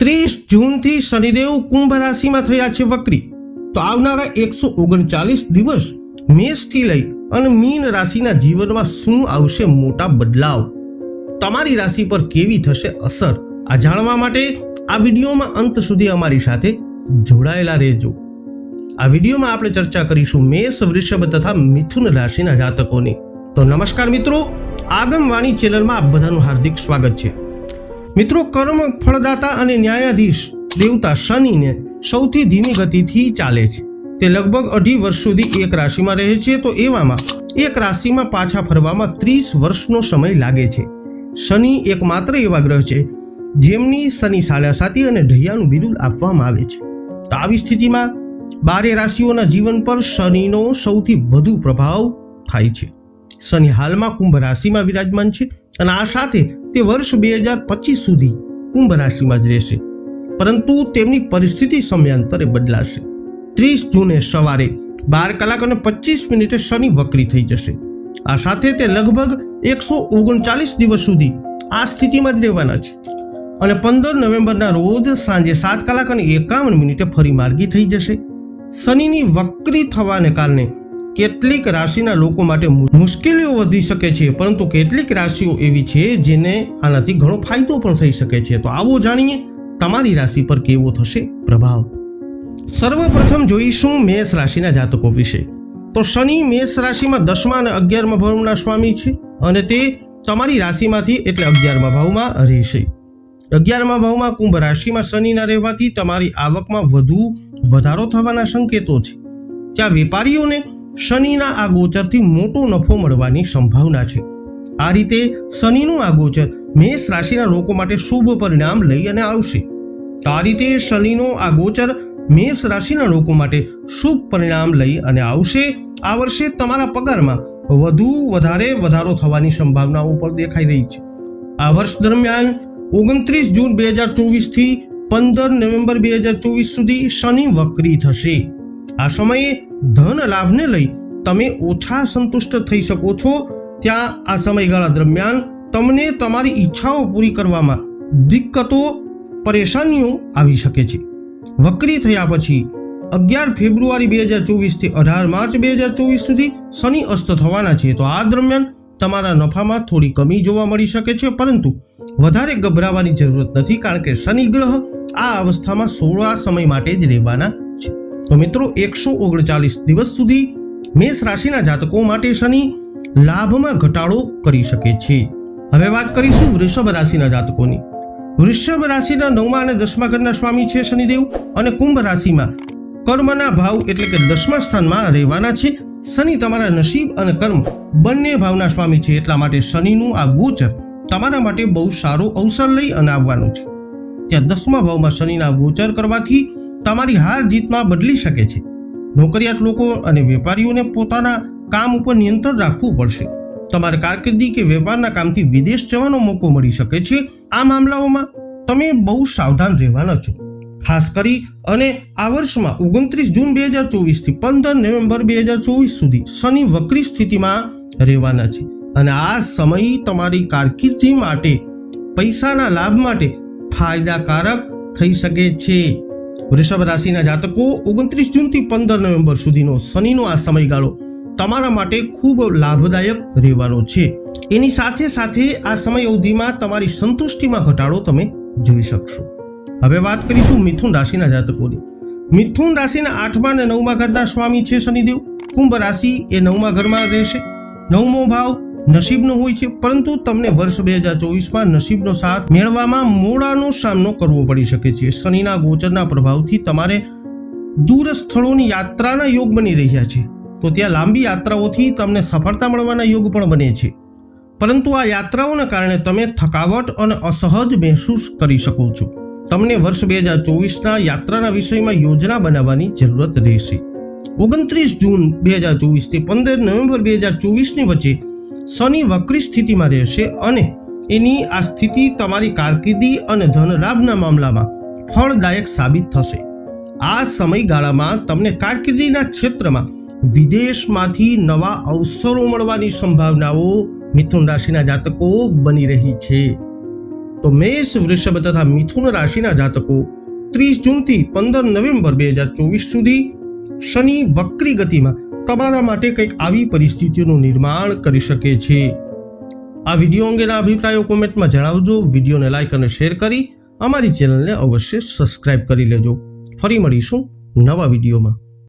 ત્રીસ જૂનથી શનિદેવ કુંભ રાશિમાં થયા છે વક્રી. તો આવનારા એકસો ઓગણચાલીસ દિવસ મેષથી લઈ અને મીન રાશિના જીવનમાં શું આવશે મોટા બદલાવ? તમારી રાશિ પર કેવી થશે અસર? આ જાણવા માટે આ વિડીયોમાં અંત સુધી અમારી સાથે જોડાયેલા રહેજો. આ વિડીયોમાં આપણે ચર્ચા કરીશું મેષ, વૃષભ તથા મિથુન રાશિના જાતકોની. તો નમસ્કાર મિત્રો, આગમવાણી ચેનલમાં આપ બધાનું હાર્દિક સ્વાગત છે. મિત્રો કર્મ ફળદાતા અને ન્યાયાધીશ દેવતા શનિને સૌથી ધીમી ગતિથી ચાલે છે. તે લગભગ અઢી વર્ષ સુધી એક રાશિમાં રહે છે, તો એવામાં એક રાશિમાં પાછા ફરવામાં ત્રીસ વર્ષનો સમય લાગે છે. શનિ એકમાત્ર એવા ગ્રહ છે, જેમની શનિ સાડાસાતી અને ઢૈયાનું બિરુદ આપવામાં આવે છે. તો આવી સ્થિતિમાં બારે રાશિઓના જીવન પર શનિનો સૌથી વધુ પ્રભાવ થાય છે. શનિ હાલમાં કુંભ રાશિમાં વિરાજમાન છે અને આ સાથે તે વર્ષ બે હજાર પચીસ સુધી કુંભ રાશિમાં જ રહેશે. પરંતુ તેમની પરિસ્થિતિ સમયાંતરે બદલાશે. ત્રીસ જૂને સવારે બાર કલાક અને પચીસ મિનિટે શનિ વક્રી થઈ જશે. આ સાથે તે લગભગ એકસો ઓગણચાલીસ દિવસ સુધી આ સ્થિતિમાં જ રહેવાના છે. અને પંદર નવેમ્બરના રોજ સાંજે સાત કલાક અને એકાવન મિનિટે ફરી માર્ગી થઈ જશે. શનિની વક્રી થવાને કારણે કેટલીક રાશિના લોકો માટે મુશ્કેલીઓ વધી શકે છે, પરંતુ કેટલીક રાશિઓ એવી છે જેને આનાથી ઘણો ફાયદો પણ થઈ શકે છે. તો આવો જાણીએ તમારી રાશિ પર કેવો થશે પ્રભાવ? સર્વપ્રથમ જોઈશું મેષ રાશિના જાતકો વિશે. તો શનિ મેષ રાશિમાં દસમા અને અગિયારમા ભાવના સ્વામી છે અને તે તમારી રાશિમાંથી એટલે અગિયારમા ભાવમાં રહેશે. અગિયારમા ભાવમાં કુંભ રાશિમાં શનિના રહેવાથી તમારી આવકમાં વધુ વધારો થવાના સંકેતો છે. ત્યાં વેપારીઓને શનિના આ ગોચરથી મોટો નફો મળવાની સંભાવના છે. આ રીતે શનિનું આ ગોચર મેષ રાશિના લોકો માટે શુભ પરિણામ લઈ અને આવશે. તો આ રીતે શનિનો આ ગોચર મેષ રાશિના લોકો માટે શુભ પરિણામ લઈ અને આવશે. આ વર્ષે તમારા પગારમાં વધુ વધારે વધારો થવાની સંભાવનાઓ પણ દેખાઈ રહી છે. આ વર્ષ દરમિયાન ઓગણત્રીસ જૂન બે હજાર ચોવીસથી પંદર નવેમ્બર બે હજાર ચોવીસ સુધી શનિ વક્રી થશે. આ સમયે ધન લાભને લઈ તમે ઓછા સંતુષ્ટ થઈ શકો છો. ત્યાં આ સમયગાળા દરમિયાન તમને તમારી ઈચ્છાઓ પૂરી કરવામાં દિક્કતો, પરેશાનીઓ આવી શકે છે. વક્રી થયા પછી અગિયાર ફેબ્રુઆરી બે હજાર ચોવીસથી અઢાર માર્ચ બે હજાર ચોવીસ સુધી શનિ અસ્ત થવાના છે. તો આ દરમિયાન તમારા નફામાં થોડી કમી જોવા મળી શકે છે, પરંતુ વધારે ગભરાવાની જરૂરત નથી, કારણ કે શનિ ગ્રહ આ અવસ્થામાં સોળા સમય માટે જ રહેવાના તો મિત્રો, એકસો ઓગણચાલીસ દિવસ સુધી મેષ રાશિના જાતકો માટે શનિ લાભમાં ઘટાડો કરી શકે છે. હવે વાત કરીશું વૃષભ રાશિના જાતકોની. વૃષભ રાશિના નવમા અને દસમા ઘરના સ્વામી છે શનિદેવ અને કુંભ રાશિમાં કર્મના ભાવ એટલે કે દસમા સ્થાનમાં રહેવાના છે. શનિ તમારા નસીબ અને કર્મ બંને ભાવના સ્વામી છે, એટલા માટે શનિનું આ ગોચર તમારા માટે બહુ સારો અવસર લઈ અને આવવાનું છે. ત્યાં દસમા ભાવમાં શનિના ગોચર કરવાથી તમારી હાર જીતમાં બદલી શકે છે. નોકરિયાત લોકો અને વેપારીઓને પોતાના કામ ઉપર નિયંત્રણ રાખવું પડશે. તમારે કારકિર્દી કે વેપારના કામથી વિદેશ જવાનો મોકો મળી શકે છે આ મામલાઓમાં તમે બહુ સાવધાન રહેવાના છો. ખાસ કરી અને આ વર્ષમાં ઓગણત્રીસ જૂન બે હજાર ચોવીસથી પંદર નવેમ્બર બે હજાર ચોવીસ સુધી શનિ વક્રી સ્થિતિમાં રહેવાના છે. અને આ સમય તમારી કારકિર્દી માટે પૈસાના લાભ માટે ફાયદાકારક થઈ શકે છે. વૃષભ રાશિના જાતકો ઓગણત્રીસ જૂનથી પંદર નવેમ્બર સુધીનો શનિનો આ સમયગાળો તમારા માટે ખૂબ લાભદાયક રહેવાનો છે. એની સાથે સાથે આ સમય અવધિમાં તમારી સંતુષ્ટિમાં ઘટાડો તમે જોઈ શકશો. હવે વાત કરીશું મિથુન રાશિના જાતકોની. મિથુન રાશિના આઠમા અને નવમા ઘરના સ્વામી છે શનિદેવ. કુંભ રાશિ એ નવમા ઘરમાં રહેશે. નવમો ભાવ નસીબનો હોય છે. પરંતુ તમને વર્ષ બે હજાર ચોવીસમાં નસીબનો સાથ મેળવવામાં મોડાનો સામનો કરવો પડી શકે છે. શનિના ગોચરના પ્રભાવથી તમારે દૂર સ્થળોની યાત્રાના યોગ બની રહ્યા છે. તો ત્યાં લાંબી યાત્રાઓથી તમને સફળતા મળવાના યોગ પણ બને છે. પરંતુ આ યાત્રાઓના કારણે તમે થકાવટ અને અસહજ મહેસૂસ કરી શકો છો. તમને વર્ષ બે હજાર ચોવીસના યાત્રાના વિષયમાં યોજના બનાવવાની જરૂરત રહેશે. ઓગણત્રીસ જૂન બે હજાર ચોવીસથી પંદર નવેમ્બર બે હજાર ચોવીસની વચ્ચે શનિ વક્રી સ્થિતિમાં રહેશે અને એની આ સ્થિતિ તમારી કારકિર્દી અને ધન લાભના મામલામાં ફળદાયક સાબિત થશે. આ સમયગાળામાં તમને કારકિર્દીના ક્ષેત્રમાં વિદેશમાંથી નવા અવસરો મળવાની સંભાવનાઓ મિથુન રાશિના જાતકો બની રહી છે. તો મેષ, વૃષભ તથા મિથુન રાશિના જાતકો ત્રીસ જૂનથી પંદર નવેમ્બર બે હજાર ચોવીસ સુધી શનિ વક્રી ગતિમાં તમારા માટે કંઈક આવી પરિસ્થિતિઓનું નિર્માણ કરી શકે છે. આ વીડિયો અંગેના અભિપ્રાયો કોમેન્ટમાં જણાવજો, વિડીયોને લાઇક અને શેર કરી અમારી ચેનલને અવશ્ય સબસ્ક્રાઇબ કરી લેજો. ફરી મળીશું નવા વિડીયોમાં.